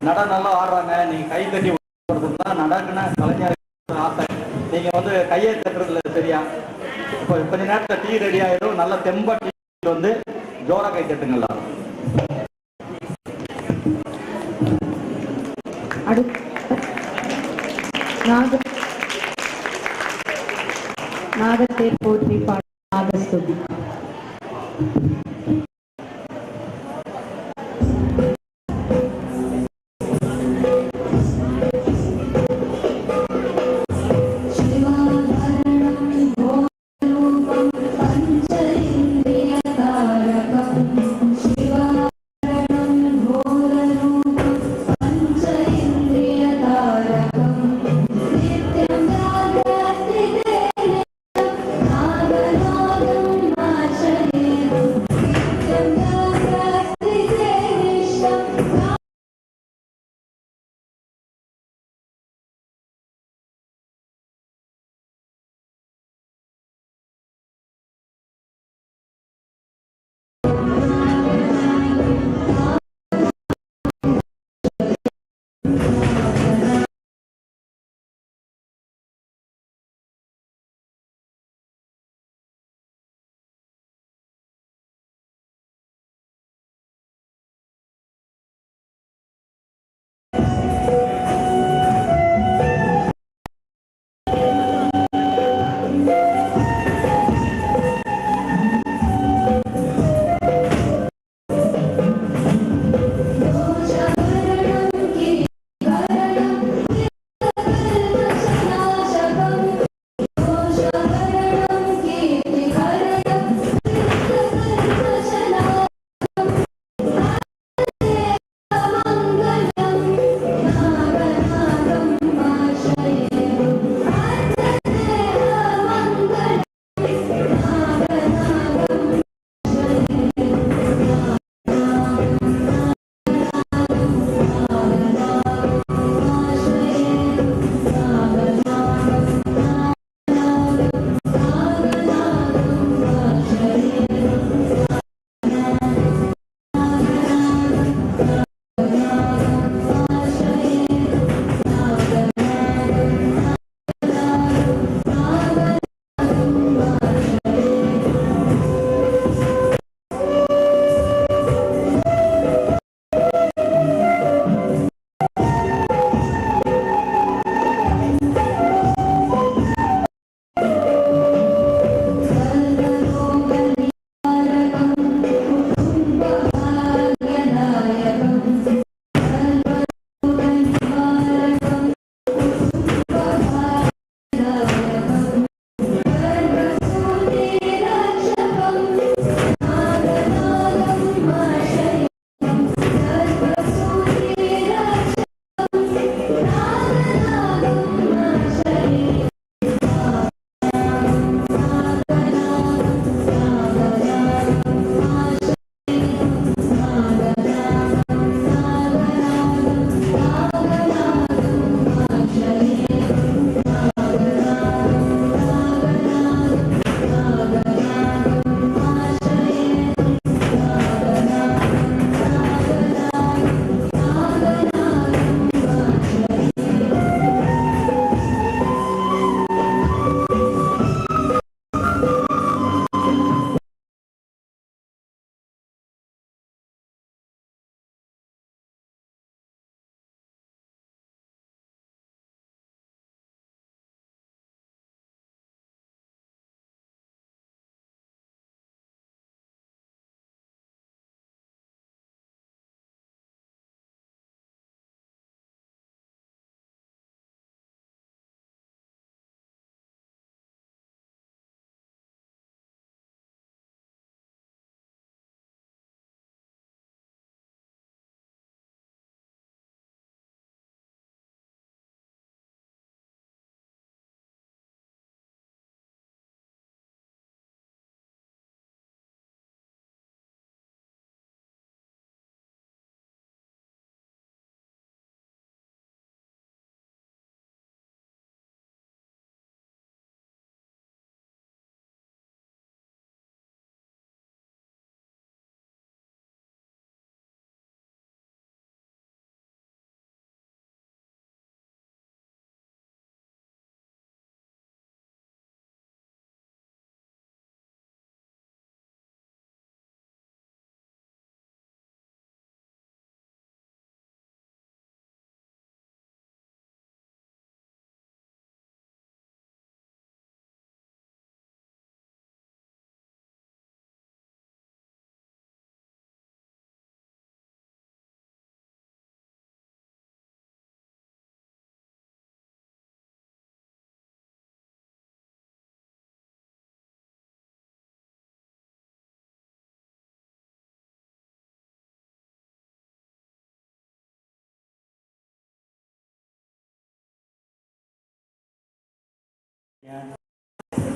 நடனம் நல்லா ஆடுறாங்க. நீங்க கை தட்டி தான் நடக்குன்னா கலைஞர் ஆசை. நீங்க வந்து கையை தட்டுறதுல சரியா? இப்போ கொஞ்ச நேரத்துல டீ ரெடி ஆயிடும் நல்ல தெம்பா டீ வந்து ஜோரா கை தட்டுங்களா அடுத்து நாக நாகத்தேர் போற்றி பாட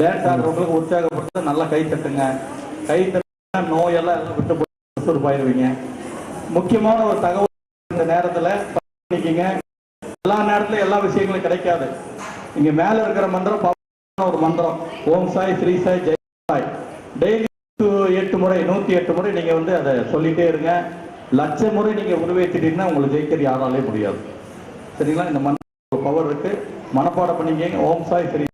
டான்ஸ் ஆடுறவங்களுக்கு உற்சாகப்படுத்த நல்லா கை தட்டுங்க. கை தட்டுனா நோயெல்லாம் விட்டு போய் போயிடுவீங்க முக்கியமான ஒரு தகவல் இந்த நேரத்தில் பண்ணிக்கிங்க. எல்லா நேரத்துலயும் எல்லா விஷயங்களும் கிடைக்காது. இங்க மேல இருக்கிற மந்திரம் ஒரு மந்திரம். ஓம் சாய் ஸ்ரீ சாய் ஜெய் சாய். டெய்லி எட்டு முறை நூத்தி எட்டு முறை நீங்க வந்து அதை சொல்லிட்டே இருங்க. லட்ச முறை நீங்க உருவேற்றிட்டீங்கன்னா உங்களை ஜெயிக்கிறது யாராலே முடியாது. சரிங்களா? இந்த மந்திரம் பவர் இருக்கு. மனப்பாடம் பண்ணிக்கங்க. ஓம் சாய் ஸ்ரீ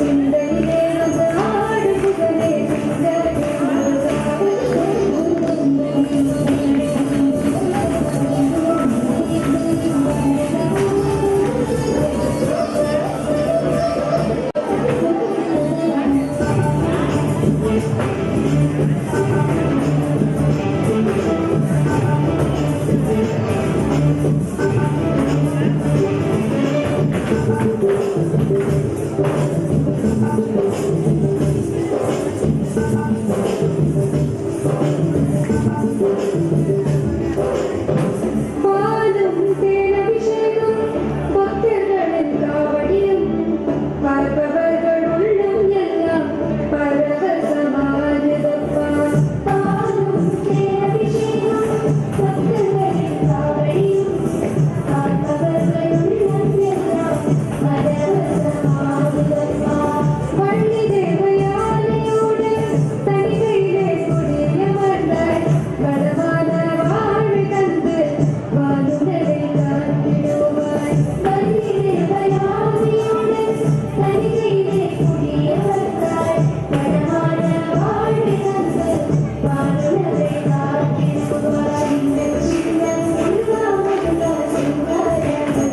in the